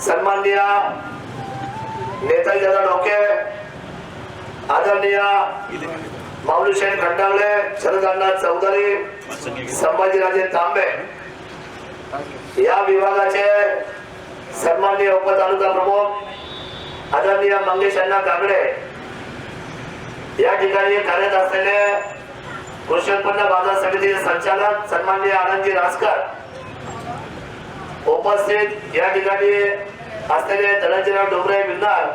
सन्माननीय नेताजी दादा डोके आदरणीय माऊली खंडावले शरद अण्णा चौधरी संभाजीराजे तांबे या विभागाचे सन्माननीय उपतालुका प्रमुख आदरणीय मंगेश अण्णा कांबळे या ठिकाणी कार्यरत असलेले कृषी उत्पन्न बाजार समितीचे संचालक सन्माननीय आनंदजी रासकर उपस्थित या ठिकाणी असलेले धनंजयराव डोंगरे मिळणार.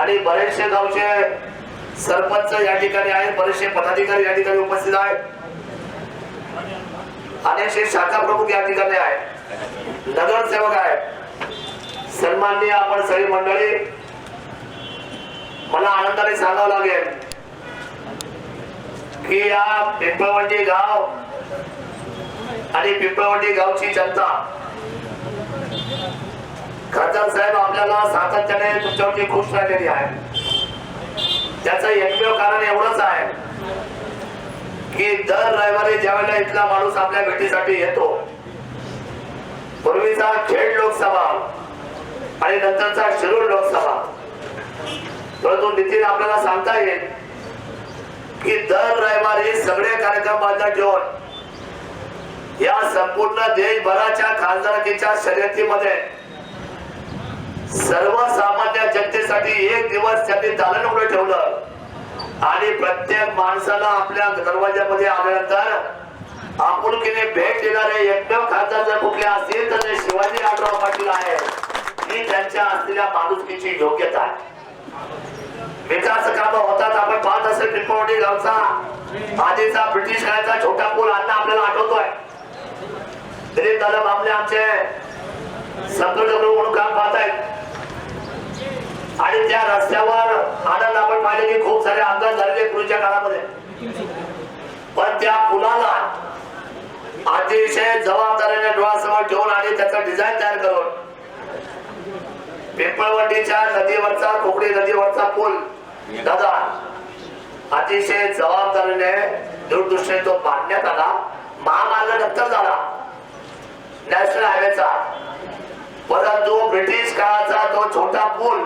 आणि बरेचसे गावचे सरपंच या ठिकाणी आहेत बरेचसे पदाधिकारी या ठिकाणी उपस्थित आहेत. अनेकशे शाखा प्रमुख या ठिकाणी आहेत. नगरसेवक आहेत. सन्माननीय आपण सगळी मंडळी मला आनंदाने सांगावं लागेल की या पिंपळवंडी गाव आणि पिंपळवंडी गावची जनता खासदार साहेब आपल्याला सातत्याने तुमच्यावरती खुश राहिलेली आहे. त्याचं एकमेव कारण एवढंच आहे की दर रविवारी ज्यावेळेला इथला माणूस आपल्या भेटीसाठी येतो पूर्वीचा खेड लोकसभा आणि नंतरचा शिरूर लोकसभा परंतु नितीन आपल्याला सांगता येईल की दर रविवारी सगळे कार्यक्रम बंद ठेवून या संपूर्ण देशभराच्या खासदारकीच्या शर्यतीमध्ये सर्वसामान्य जनतेसाठी एक दिवस त्यांनी दालन उघडं ठेवलं. आणि प्रत्येक माणसाला आपल्या दरवाजामध्ये आल्यानंतर आपुलकीने भेट देणारे एकमेव खासदार जर कुठले असतील तर ते शिवाजी आढराव पाटील आहे ही त्यांच्या असलेल्या माणुसकीची योग्यता आहे. विकास काम होतात आपण पाहत असेल पिंपवडी गावचा आधीचा ब्रिटिश काळाचा छोटा पूल अण्णा आपल्याला आठवतोय. दिलीप दादा बाबले आमचे संकट प्रमुख म्हणून काम पाहत पिंपळवंडीच्या नदीवरचा कोकणी नदीवरचा पूल. दादा अतिशय जबाबदारीने दूरदृष्टीने तो बांधण्यात आला. महामार्ग नंतर झाला. नॅशनल हायवेचा. परंतु ब्रिटिश काळाचा तो छोटा पूल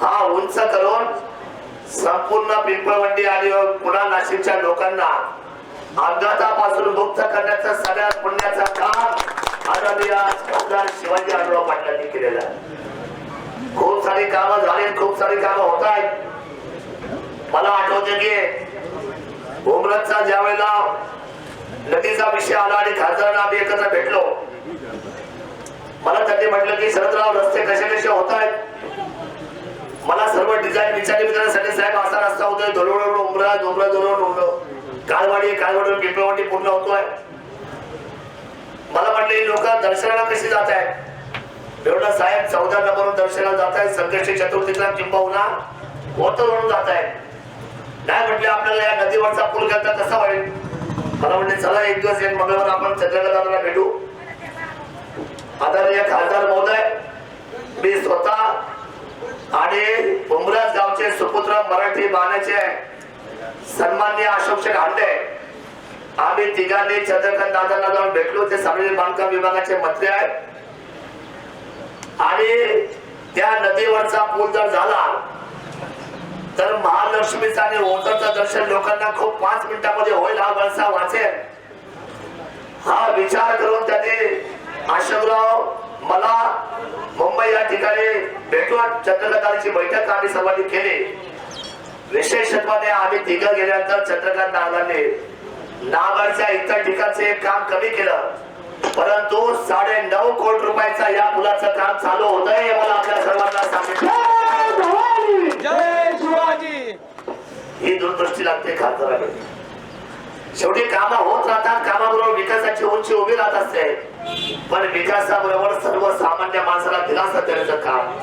हा उंच करून संपूर्ण पिंपळवंडी आणि पुन्हा नाशिकच्या लोकांना अपघातापासून मुक्त करण्याचं सगळ्यात पुण्याचं काम. आदरणीय खासदार शिवाजी आढळराव पाटलांनी केलेला खूप सारी कामं झाली खूप सारी कामं होत आहेत. मला आठवते की उमरतचा ज्या वेळेला नदीचा विषय आला आणि खासदारांना आम्ही एकत्र भेटलो मला त्यांनी म्हटलं की शरदराव रस्ते कसे कसे होत आहेत? मला सर्व डिझाईन विचारले विचारण्यासाठी साहेब असा रस्ता होतोय धोलवडून उमरा डोंबरा धरून उमरो. कालवाडी कालवाडून पिंपळवाडी पूर्ण होतोय. मला म्हटले ही लोक दर्शनाला कशी जात आहेत? एवढं साहेब चौदा नंबरवर दर्शनाला जात आहेत. संकष्टी चतुर्थीला किंबहुना होत म्हणून जात आहेत. नाही म्हटले आपल्याला या नदीवरचा पूल करता कसा वाटेल मला म्हणले चला एक दिवस एक मंगळवार आपण चंद्रगडाला भेटू. आदरणीय खासदार महोदय मी स्वतः आणि उमराज गावचे सुपुत्र मराठी बाणाचे सन्मान्य अशोक शेठ हांडे आम्ही तिघांनी चंद्रकांत दादांना जाऊन भेटलो. ते सार्वजनिक बांधकाम विभागाचे मंत्री आहेत. आणि त्या नदीवरचा पूल जर झाला तर महालक्ष्मीचं आणि ओझरचं दर्शन लोकांना खूप पाच मिनिटामध्ये होईल हा वळसा वाचेल. हा विचार करून त्यांनी आश्रमराव मला मुंबई या ठिकाणी भेटून चंद्रकांताची बैठक आम्ही सर्वांनी केली. विशेषत्वाने आम्ही तिघं गेल्यानंतर चंद्रकांत दादांनी नागाडच्या इतर ठिकाणचे एक काम कमी केलं. परंतु साडे नऊ कोटी रुपयाचा या पुलाचं काम चालू होत आहे हे मला आपल्या सर्वांना सांगितलं ही दूरदृष्टी लागते खासदाराकडे. शेवटी कामं होत राहतात कामाबरोबर विकासाची उंची उभी राहत असते. पण विकासाबरोबर सर्वसामान्य माणसाला दिलासा देण्याचं काम.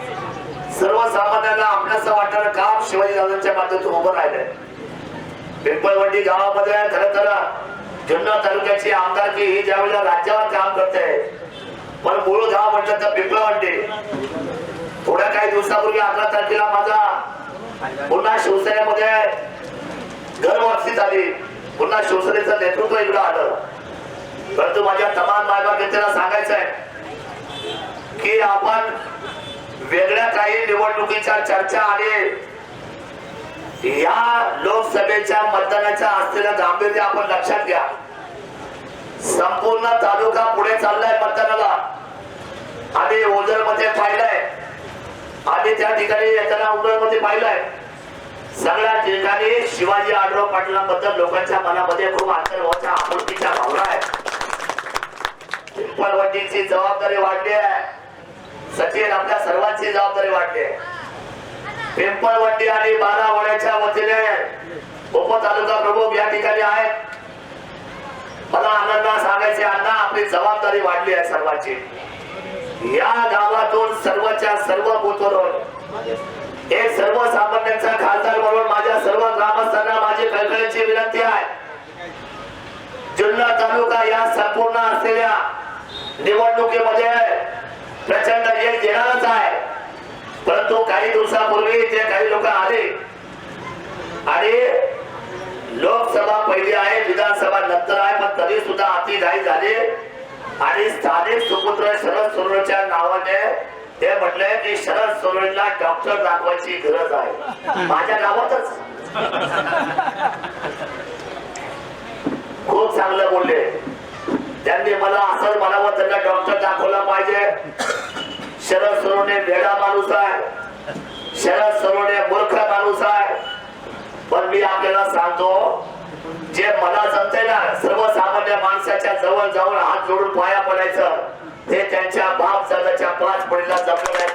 सर्वसामान्यांना आपल्याचं वाटणारं काम शिवाजी दादांच्या माध्यमातून उभं राहिलंय. पिंपळवंडी गावामध्ये खर तर जुन्नर तालुक्याची आमदारकी ही ज्यावेळेला राज्यावर काम करते. पण मूळ गाव म्हटलं तर पिंपळवंडी. थोड्या काही दिवसापूर्वी अकरा तारखेला माझा पुन्हा शिवसेनेमध्ये घरवापसी झाली. पुन्हा शिवसेनेचं नेतृत्व इकडं आलं. परंतु माझ्या तमाम मायबाप सांगायचं आहे की आपण वेगळ्या काही निवडणुकीच्या चर्चा आणि या लोकसभेच्या मतदानाच्या असलेलं गांभीर्य आपण लक्षात घ्या. संपूर्ण तालुका पुढे चाललाय मतदानाला. आधी ओझरमध्ये पाहिलंय. आधी त्या ठिकाणी येताना उदरमध्ये पाहिलंय. सगळ्या ठिकाणी शिवाजी आढळराव पाटलांबद्दल लोकांच्या मनामध्ये खूप आंतरभावाच्या आपुलकीच्या भावना आहे पिंपळवटीची जबाबदारी वाढली आहे. सचिन आपल्या सर्वांची जबाबदारी वाढली आहे. पिंपळवंडी आणि बारावड्याच्या वतीने उप तालुका प्रमुख या ठिकाणी आहेत. मला अण्णांना सांगायचे अण्णा आपली जबाबदारी वाढली आहे सर्वांची. या गावातून सर्वच्या सर्व बुथवरून हे सर्वसामान्यांचा खासदार म्हणून माझ्या सर्व ग्रामस्थांना माझी कळकळीची विनंती आहे. जिल्हा तालुका या संपूर्ण असलेल्या निवडणुकीमध्ये प्रचंड यश येणारच आहे. परंतु काही दिवसापूर्वी जे काही लोक आले. आणि लोकसभा पहिली आहे विधानसभा नंतर आहे पण तरी सुद्धा अति घाई झाली. आणि स्थानिक सुपुत्र शरद सोनवणेच्या नावाने ते म्हटले की शरद सोनवणेला डॉक्टर दाखवायची गरज आहे. माझ्या गावातच खूप चांगलं बोलले. त्यांनी मला असंच म्हणावं त्यांना डॉक्टर दाखवला पाहिजे. शरद सोनवणे वेडा माणूस आहे. शरद सोनवणे मूर्ख माणूस आहे. पण मी आपल्याला सांगतो जे मला जमते ना सर्वसामान्य माणसाच्या जवळ जाऊन हात जोडून पाया पडायचं ते त्यांच्या बाप जगाच्या पाच पडीला जमलं नाही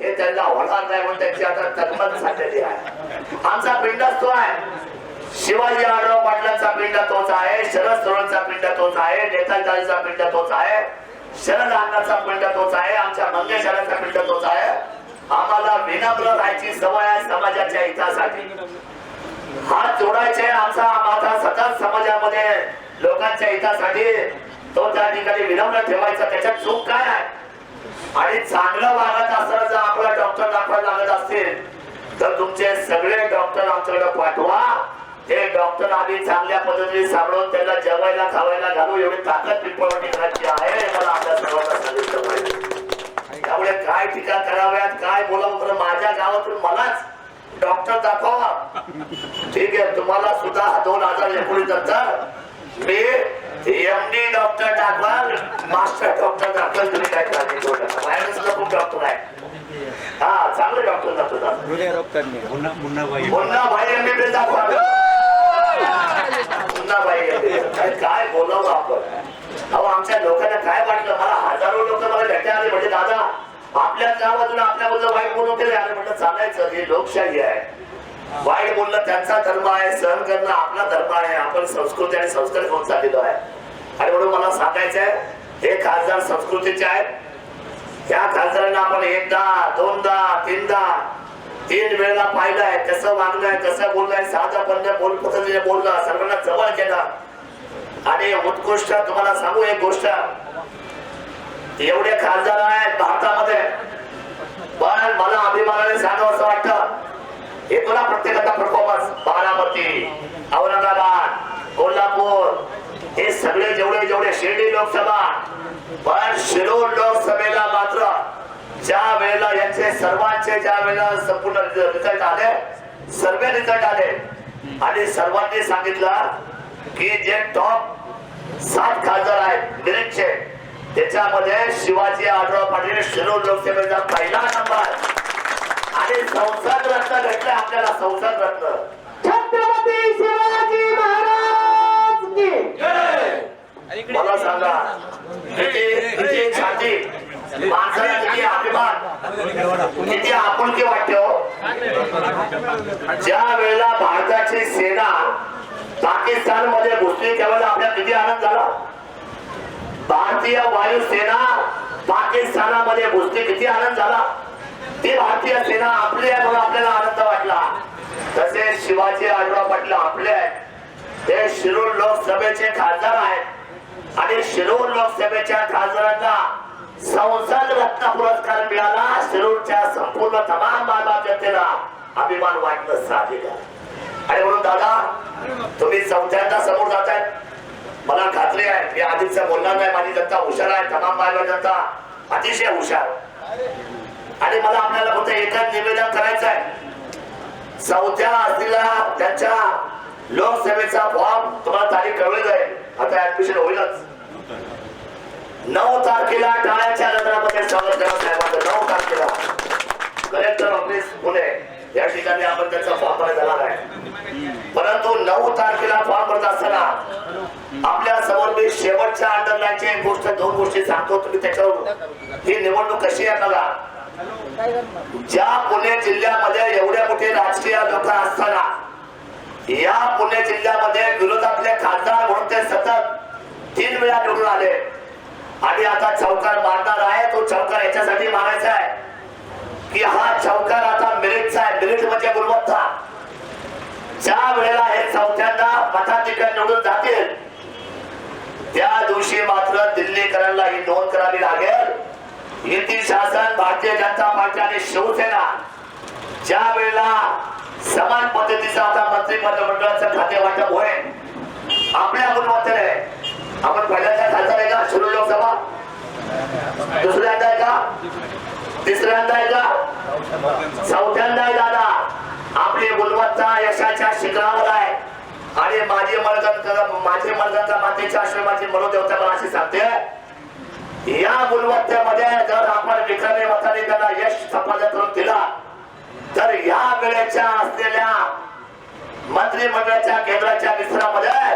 हे त्यांना होणार नाही म्हणून त्यांची आता झालेली आहे. आमचा पिंडच तो आहे. शिवाजी आढराव पाटलांचा पिंड तोच आहे शरद सोळांचा पिंड तोच आहे नेताजीचा पिंड तोच आहे शरद अण्णाचा पिंड तोच आहे आमच्या मंगेशरांचा पिंड तोच आहे. आम्हाला विनम्र राहायची सवय आहे समाजाच्या हितासाठी. हात जोडायचे आमचा माझा सतत समाजामध्ये लोकांच्या हितासाठी. तो त्या ठिकाणी विनम्र ठेवायचा त्याच्यात चूक काय आहे? आणि चांगलं वागत असताना जर आपला डॉक्टर दाखवायला लागत असतील तर तुमचे सगळे डॉक्टर आमच्याकडे पाठवा. ते डॉक्टर आम्ही चांगल्या पद्धतीने सांभाळून त्यांना जेवायला खावायला घालू एवढी ताकद पिंपळवणी घराची आहे हे मला आपल्या सर्वांना सांगितलं पाहिजे. त्यामुळे काय टीका कराव्यात काय बोलावं बरं माझ्या गावातून मलाच डॉक्टर दाखवा. ठीक आहे तुम्हाला सुद्धा दोन हजार एकोणीस नंतर मी एमडी डॉक्टर दाखवाल मास्टर डॉक्टर दाखवाल तुम्ही काय सुद्धा खूप डॉक्टर आहे हा चांगले डॉक्टर दाखवतात. पुन्हा भाई एमबीबीएस दाखवा. पुन्हा भाई काय बोलावं आपण? अहो आमच्या लोकांना काय वाटलं? मला हजारो लोक मला भेटायला आले म्हणजे दादा आपल्याच गावातून आपल्याबद्दल वाईट बोलून केले आणि म्हटलं चालायचं हे लोकशाही आहे. वाईट बोलणं त्यांचा धर्म आहे सहन करणं आपला धर्म आहे. आपण संस्कृती आणि संस्कार घेऊन चाललेलो आहे. आणि म्हणून मला सांगायचंय हे खासदार संस्कृतीचे आहेत. या खासदारांना आपण एकदा दोनदा तीनदा तीन वेळेला पाहिलाय कसं वागलंय कसं बोललाय साधा पण बोल पद्धतीने बोलला सर्वांना जवळ केला. आणि उत्कृष्ट तुम्हाला सांगू एक गोष्ट. एवढे खासदार आहेत भारतामध्ये. पण मला अभिमानाने सांगावं असं वाटतं. हे तुला प्रत्येकाचा परफॉर्मन्स बारामती औरंगाबाद कोल्हापूर हे सगळे जेवढे जेवढे शिर्डी लोकसभा पण शिरूर लोकसभेला मात्र ज्या वेळेला यांचे सर्वांचे ज्या वेळेला संपूर्ण रिझल्ट आले सर्वे रिझल्ट आले. आणि सर्वांनी सांगितलं की जे टॉप सात खासदार आहेत मिरिटचे त्याच्यामध्ये शिवाजी आढळराव पाटील शिरूर लोकसभेचा पहिला नंबर. आणि संसद रत्न भेटले आपल्याला संसद रत्न. छत्रपती शिवाजी महाराज की. मला सांगा किती छाती? किती अभिमान किती आपुलकी वाटते हो. ज्या वेळेला भारताची सेना पाकिस्तानमध्ये घुसली त्यावेळेला आपल्याला किती आनंद झाला? भारतीय वायुसेना पाकिस्तानामध्ये घुसली किती आनंद झाला? ती भारतीय सेना आपली आहे म्हणून आपल्याला आनंद वाटला. तसेच शिवाजी आढळराव पाटील आपले आहेत. ते शिरूर लोकसभेचे खासदार आहेत. आणि शिरूर लोकसभेच्या खासदारांना संसार रत्न पुरस्कार मिळाला. शिरूरच्या संपूर्ण तमाम बाबा जनतेला अभिमान वाटणं साधिक आणि म्हणून दादा तुम्ही चौथ्यांदा समोर जाताय मला खात्री आहे मी आधीच बोलणार नाही. माझी जनता हुशार आहे. तमाम बाबा जनता अतिशय हुशार. आणि मला आपल्याला फक्त एकच निवेदन करायचं आहे. चौथ्या असलेला त्यांच्या लोकसेवेचा फॉर्म तुम्हाला तारीख कळवली जाईल. आता ऍडमिशन होईलच. नऊ तारखेला टाळ्याच्या नगरामध्ये स्वागत करा साहेबांचं. नऊ तारखेला कलेक्टर ऑफिस पुणे. या ठिकाणी आपण त्यांचा फॉर्म भरायला जाणार आहे. परंतु नऊ तारखेला फॉर्म भरत असताना आपल्यासमोर मी शेवटच्या अंडरलाईनची एक गोष्ट दोन गोष्टी सांगतो तुम्ही त्याच्यावर ही निवडणूक कशी आहे बघा ज्या पुणे जिल्ह्यामध्ये एवढे मोठे राजकीय लोक असताना या पुणे जिल्ह्यामध्ये विरोधातले खासदार म्हणून ते सतत तीन वेळा निवडून आले. आणि आता चौकार मारणार आहे तो चौकार याच्यासाठी मारायचा आहे. की हा चौकार आता मिरिटचा आहे मिरिट म्हणजे गुणवत्ता. ज्या वेळेला हे चौथ्यांदा मताधिकार निवडून जातील त्या दिवशी मात्र दिल्लीकरांना ही नोंद करावी लागेल. युती शासन भारतीय जनता पार्टी आणि शिवसेना ज्या वेळेला समान पद्धतीचं आता मंत्रिमंडळ मंडळाचं खाते वाटप होईल आपल्या गुणवत्तेने आपण पहिल्यांदा खासदार आहे का? शिरूर लोकसभा? दुसऱ्यांदा आहे का? तिसऱ्यांदा आहे का? चौथ्यांदा आहे दादा. आपली गुणवत्ता यशाच्या शिखरावर आहे. आणि माझी मर्दन माझे मर्दनचा मातेच्या आश्रमाची मनोदेवता मला अशी सांगते. या गुणवत्तेमध्ये जर आपण विक्रमी मताने त्यांना यश संपादन करून दिला तर या वेळेच्या असलेल्या मंत्रिमंडळाच्या केंद्राच्या मिश्रामध्ये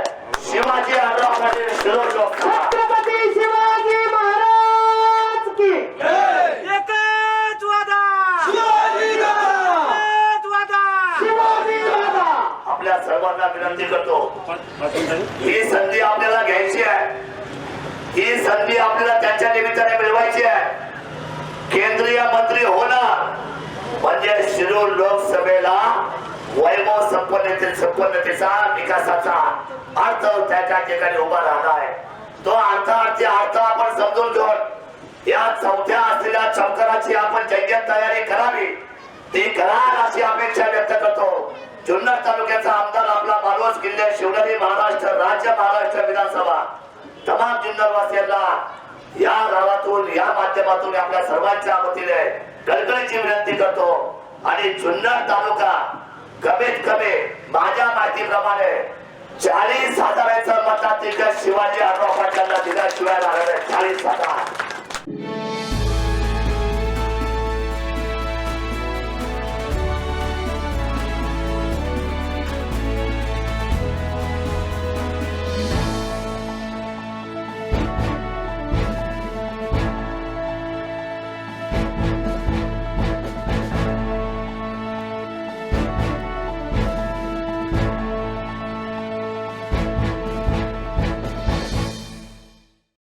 शिवाजी आढळराव पाटील शिरोळ लोकसभा छत्रपती शिवाजी महाराज की. एकच वादा! एकच वादा! शिवाजी दादा! आपल्या सर्वांना विनंती करतो. ही संधी आपल्याला घ्यायची आहे. ही संधी आपल्याला त्यांच्या निमित्ताने मिळवायची आहे. केंद्रीय मंत्री होणं म्हणजे शिरूर लोकसभेला वैभव संपन्नते संपन्नतेचा विकासाचा अर्थ त्याच्या ठिकाणी उभा राहणार आहे. तो अर्थार्थी अर्थ आपण समजून घेऊन या चौथ्या असलेल्या चमकराची आपण जय्यत तयारी करावी. ती कराल अशी अपेक्षा व्यक्त करतो. जुन्नर तालुक्याचा आमदार आपला मालवस किल्ले शिवनेरी महाराष्ट्र राज्य महाराष्ट्र विधानसभा. तमाम जुन्नरवासियांना या गावातून या माध्यमातून आपल्या सर्वांच्या वतीने कळकळीची विनंती करतो. आणि जुन्नर तालुका कमीत कमी माझ्या माहितीप्रमाणे चाळीस हजाराचं मताधिकार शिवाजी आढाव पाटलांना दिल्याशिवाय राहणार चाळीस हजार.